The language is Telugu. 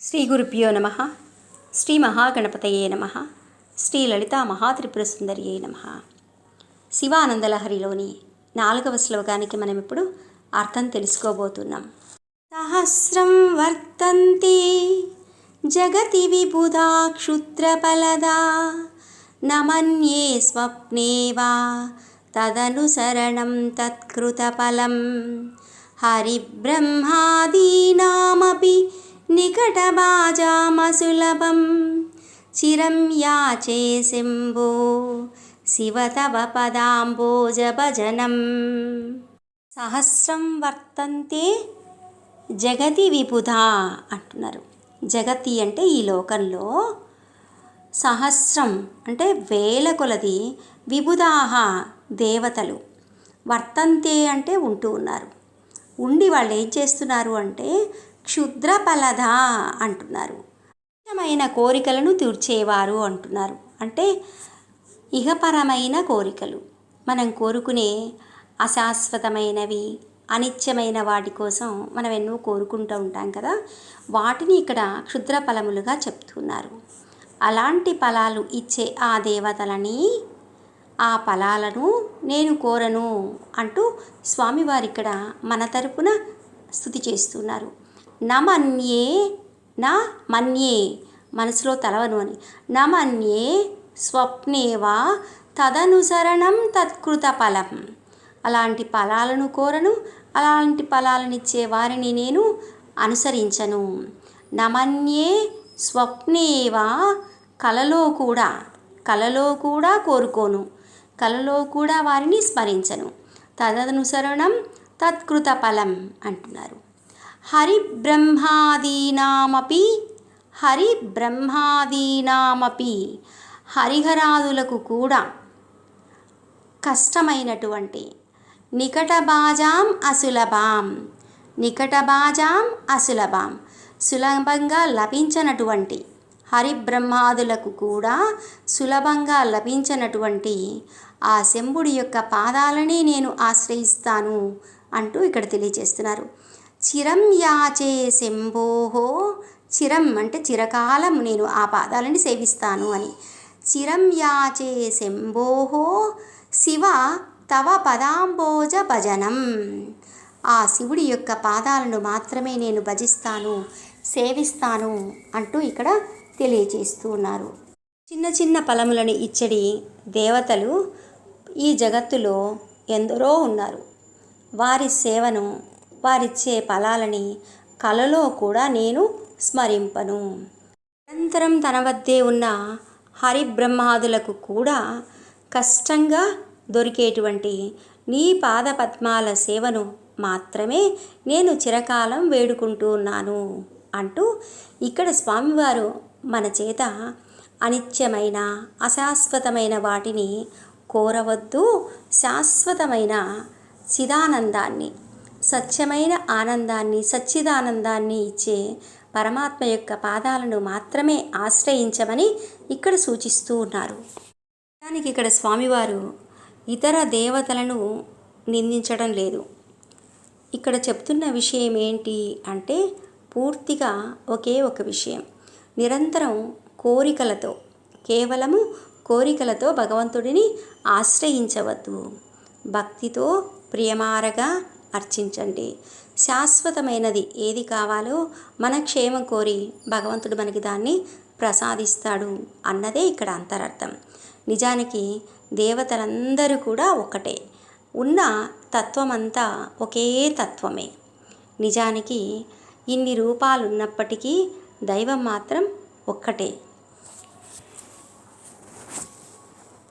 శ్రీ గురుభ్యో నమ. శ్రీ మహాగణపతయే నమ. శ్రీ లలితా మహాత్రిపుర సుందరియే నమ. శివానందలహరిలోని నాలుగవ శ్లోకానికి మనం ఇప్పుడు అర్థం తెలుసుకోబోతున్నాం. సహస్రం వర్తంతి జగతి విబుధా క్షుద్రపలదా నమన్యే స్వప్నే వా తదనుసరణం తత్కృతఫలం హరిబ్రహ్మాదీనామపి నికటబాజామసులభం చిరం యాచే శంభో శివ తవ పదాంబోజభజనం. సహస్రం వర్తంతే జగతి విబుధా అంటున్నారు. జగతి అంటే ఈ లోకంలో సహస్రం అంటే వేల కొలది విబుధాహ దేవతలు. వర్తంతే అంటే ఉంటూ ఉన్నారు. ఉండి వాళ్ళు ఏం చేస్తున్నారు అంటే క్షుద్రఫలద అంటున్నారు. ఇష్టమైన కోరికలను తీర్చేవారు అంటున్నారు. అంటే ఇహపరమైన కోరికలు. మనం కోరుకునే అశాశ్వతమైనవి అనిత్యమైన వాటి కోసం మనం ఎన్నో కోరుకుంటూ ఉంటాం కదా. వాటిని ఇక్కడ క్షుద్ర ఫలములుగా చెప్తున్నారు. అలాంటి ఫలాలు ఇచ్చే ఆ దేవతలని ఆ ఫలాలను నేను కోరను అంటూ స్వామివారు ఇక్కడ మన తరపున స్థుతి చేస్తున్నారు. నమన్యే నా మన్యే మనసులో తలవను అని. నమన్యే స్వప్నేవా తదనుసరణం తత్కృత ఫలం. అలాంటి ఫలాలను కోరను అలాంటి ఫలాలనిచ్చే వారిని నేను అనుసరించను. నమన్యే స్వప్నేవా కలలో కూడా కలలో కూడా కోరుకోను కలలో కూడా వారిని స్మరించను. తదనుసరణం తత్కృత ఫలం అంటున్నారు. హరి బ్రహ్మాదీనామపి హరి బ్రహ్మాదీనామపి హరిహరాదులకు కూడా కష్టమైనటువంటి నికటబాజాం అసులభాం నికటబాజాం అసులభాం సులభంగా లభించనటువంటి హరిబ్రహ్మాదులకు కూడా సులభంగా లభించినటువంటి ఆ శంభుడి యొక్క పాదాలని నేను ఆశ్రయిస్తాను అంటూ ఇక్కడ తెలియజేస్తున్నారు. చిరం యాచే శంభోహో చిరం అంటే చిరకాలం నేను ఆ పాదాలని సేవిస్తాను అని. చిరం యాచే శంభోహో శివ తవ పదాంబోజ భజనం. ఆ శివుడి యొక్క పాదాలను మాత్రమే నేను భజిస్తాను సేవిస్తాను అంటూ ఇక్కడ తెలియజేస్తూ ఉన్నారు. చిన్న చిన్న ఫలములను ఇచ్చడి దేవతలు ఈ జగత్తులో ఎందరో ఉన్నారు. వారి సేవను వారిచ్చే ఫలాలని కలలో కూడా నేను స్మరింపను. నిరంతరం తన వద్దే ఉన్న హరిబ్రహ్మాదులకు కూడా కష్టంగా దొరికేటువంటి నీ పాదపద్మాల సేవను మాత్రమే నేను చిరకాలం వేడుకుంటూ ఉన్నాను అంటూ ఇక్కడ స్వామివారు మన చేత అనిత్యమైన అశాశ్వతమైన వాటిని కోరవద్దు శాశ్వతమైన చిదానందాన్ని సత్యమైన ఆనందాన్ని సచ్చిదానందాన్ని ఇచ్చే పరమాత్మ యొక్క పాదాలను మాత్రమే ఆశ్రయించమని ఇక్కడ సూచిస్తూ ఉన్నారు. దానికి ఇక్కడ స్వామివారు ఇతర దేవతలను నిందించడం లేదు. ఇక్కడ చెప్తున్న విషయం ఏంటి అంటే పూర్తిగా ఒకే ఒక విషయం. నిరంతరం కోరికలతో కేవలము కోరికలతో భగవంతుడిని ఆశ్రయించవద్దు. భక్తితో ప్రియమారగా అర్చించండి. శాశ్వతమైనది ఏది కావాలో మన క్షేమం కోరి భగవంతుడు మనకి దాన్ని ప్రసాదిస్తాడు అన్నదే ఇక్కడ అంతరార్థం. నిజానికి దేవతలందరూ కూడా ఒక్కటే. ఉన్న తత్వమంతా ఒకే తత్వమే. నిజానికి ఇన్ని రూపాలు ఉన్నప్పటికీ దైవం మాత్రం ఒక్కటే.